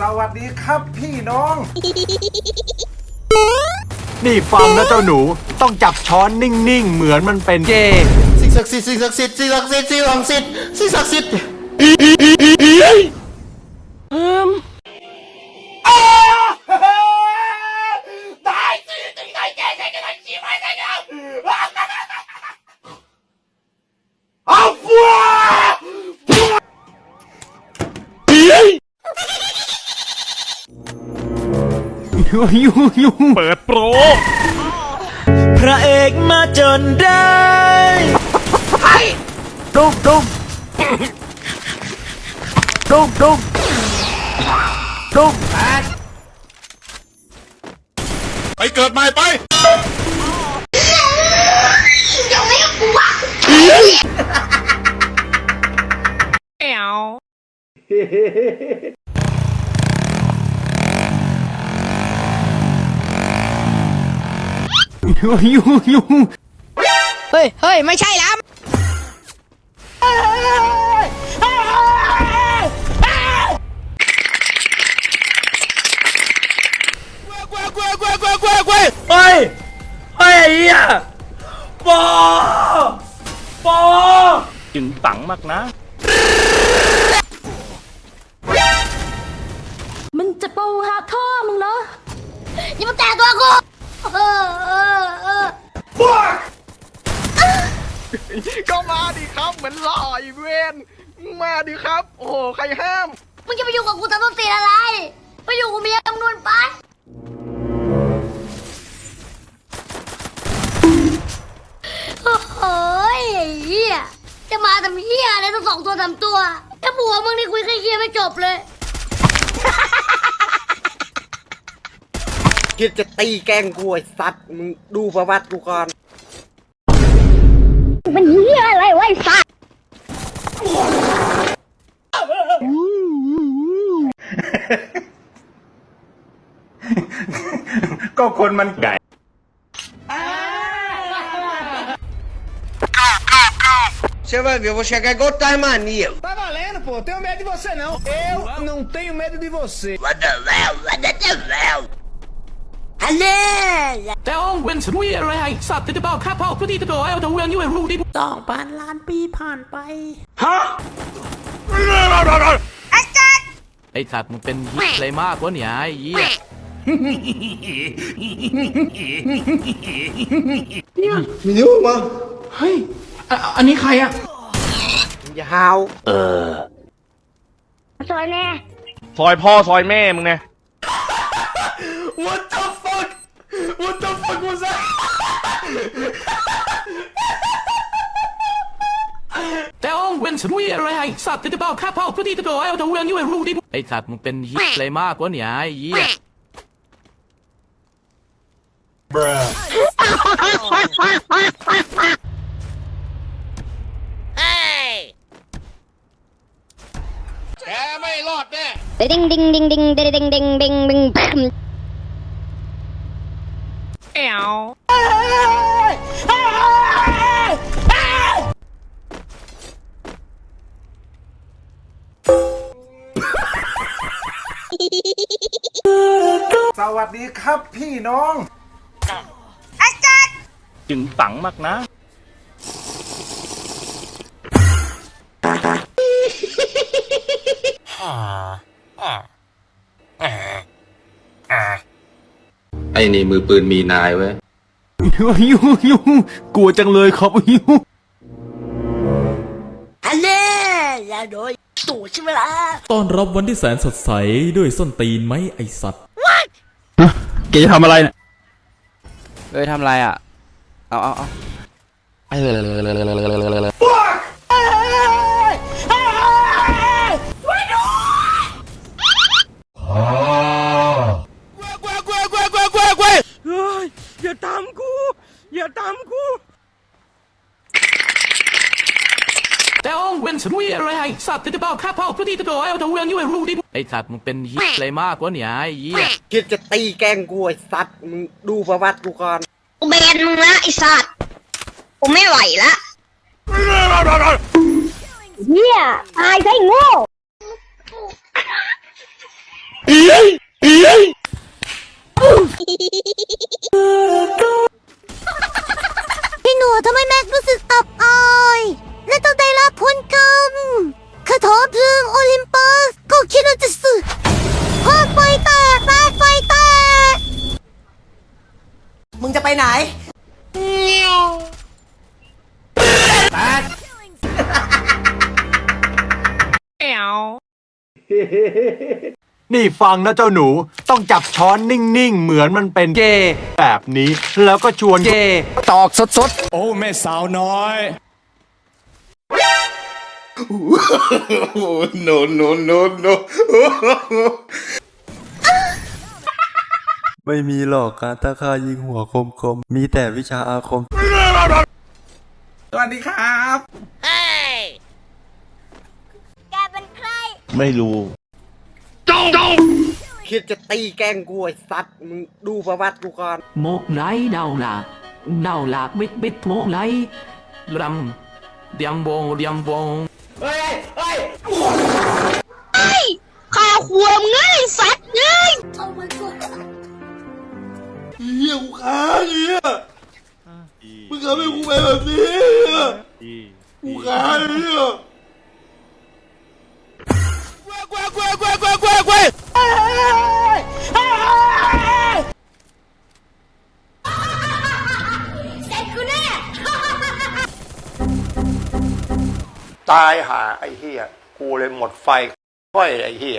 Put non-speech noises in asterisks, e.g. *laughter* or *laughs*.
สวัสดีครับพี่น้อง นี่ฟังนะเจ้าหนูต้องจับช้อนนิ่งๆ เหมือนมันเป็นเกย์สิ่งศักดิ์สิทธิ์สิ่งศักดิ์สิทธิ์สิ่งศักดิ์สิทธิ์สิ่งศักดิ์สิทธิ์สิ่งศักดิ์สิทธิ์ ยุ่งยุ่งเปิดโปร พระเอกมาจนได้ดุกดุกดุกดุกดุกไปเกิดใหม่ไปยุ่ง ยุ่งยุ่งเฮ้ยเฮ้ยไม่ใช่แล้วเฮ้ยเฮ้ยไอ้เหี้ยปอปอจึงปังมากนะมันจะปูหาท่อมึงเหรออย่ามาแตะตัวกู เออเออเออก็มาดิครับเหมือนหล่ออีเวนมาดิครับ โอ้โหใครห้าม มึงจะไปอยู่กับกูทำต้นตีอะไรไปอยู่กับเมียจำนวนไปโอ้โหไอ้เหี้ยจะมาทำเหี้ยอะไรตั้งสองตัวสามตัว ถ้าผัวมึงนี่คุยแค่เหี้ยไม่จบเลย คิดจะตีแกล้งกูไอ้สัตว์มึงดูประวัติกูก่อน มันเหี้ยอะไรวะไอ้สัส ก็คนมันไก่ *laughs* Você vai ver, eu vou chegar igual o Taimania. Tá valendo, pô. Tenho medo de você, não. Eu não tenho medo de você. แต่องเวนสรุยอะไรสัตว์จะบอกข้าพ่อผู้ที่จะโดนเอาแต่เวียนยุ่ยรู้ดิสองพันล้านปีผ่านไปไอ้สัตว์มึงเป็นฮิตอะไรมากวะเนี่ยไอ้เหี้ยมีนิ้วมาอันนี้ใครอะอย่าหาวซอยแน่ซอยพ่อ ซอยแม่มึงไง What เวนสรุยอะไรสัตว์จะบอกข้าพ่อผู้ที่จะโดนเอาแต่เวียนยุ่ยรู้ดิไอ้สัตว์มึงเป็นฮิตอะไรมากวะเนี่ยไอ้เหี้ยดิงดิงดิงดิงดิงดิงดิงดิงดิ สวัสดีครับพี่น้องจึงปังมากนะ ไอ้นี่มือปืนมีนายเว้ยยุ่งยุ่งยุ่งกลัวจังเลยครับยุ่งอันเน่อย่าโดนตู่ใช่ไหมล่ะ ต้อนรับวันที่แสนสดใสด้วยส้นตีนไหมไอสัตว์ แกจะทำอะไรเนี่ยเอ้ยทำไรอะ เอาเอาเอาอย่าตามกู อย่าตามกู แต่องเวนสรุยอะไรสัตว์จะบอกข้าพ่อผู้ที่จะโดนเอาแต่เวียนยุ่ยรู้ดิไอ้สัตว์มึงเป็นฮิตอะไรมากวะเนี่ยไอ้เหี้ยคิดจะตีแกล้งกูไอ้สัตว์มึงดูประวัติกูก่อนกูเบนมึงนะไอ้สัสกูไม่ไหวละเฮียตายซะไอ้โง่พี่หนูทำไมแม็กรู้สึกอับ นี่ฟังนะเจ้าหนูต้องจับช้อนนิ่งๆ เหมือนมันเป็นเกแบบนี้ แล้วก็ชวนเกตอกสดโอ้แม่สาวน้อย no no no no ไม่มีหรอกการตาคายิงหัวคมคมๆมีแต่วิชาอาคม สวัสดีครับแกเป็นใคร ไม่รู้ คิดจะตีแกล้งกูไอ้สัตว์มึงดูประวัติกูก่อน một nấy đau lạc đau lạc biết biết một nấy lầm điềm bồn điềm bồn ข้ กูค้ายเหี้ยเสร็จกูแน่ตายหาไอ้เหี้ย กูเลยหมดไฟค่อยไอ้เหี้ย